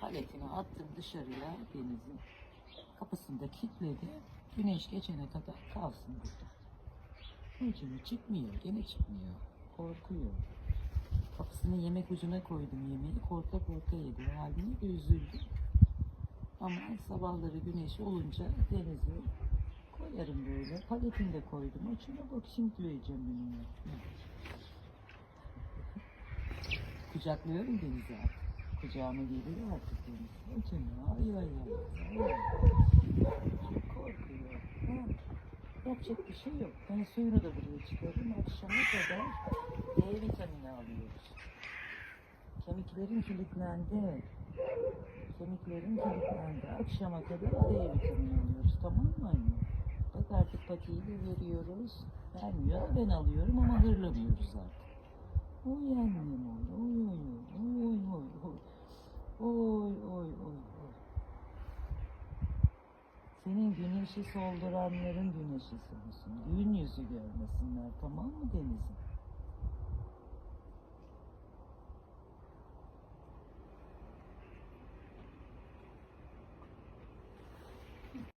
Paletini attım dışarıya denizin. Kapısını da kilitledi. Güneş geçene kadar kalsın burada. Ucunu çıkmıyor, gene çıkmıyor. Korkuyor. Kapısını yemek ucuna koydum yemeği. Korka korka yedi. O haline de üzüldüm. Ama sabahları güneş olunca denize koyarım böyle. Paletini de koydum. Ucuna bak şimdi yiyeceğim bunu. Kucaklıyorum denizi artık. Kucağıma geliyor artık deniz. Ucuna ay ay ay. Çok korkuyor. Ha. Yapacak bir şey yok. Ben suyunu da buraya çıkarırım. Akşama kadar D vitamini alıyoruz. Kemiklerin kilitlendi. Kemiklerin kilitlendi. Akşama kadar D vitamini alıyoruz. Tamam mı? Bak artık patiyi de veriyoruz. Vermiyor. Ben alıyorum ama hırlamıyoruz artık. Annem oy. Oy oy oy. Oy oy oy. Oy oy oy oy. Senin güneşi solduranların güneşi olsun. Gün yüzü görmesinler tamam mı Deniz'im?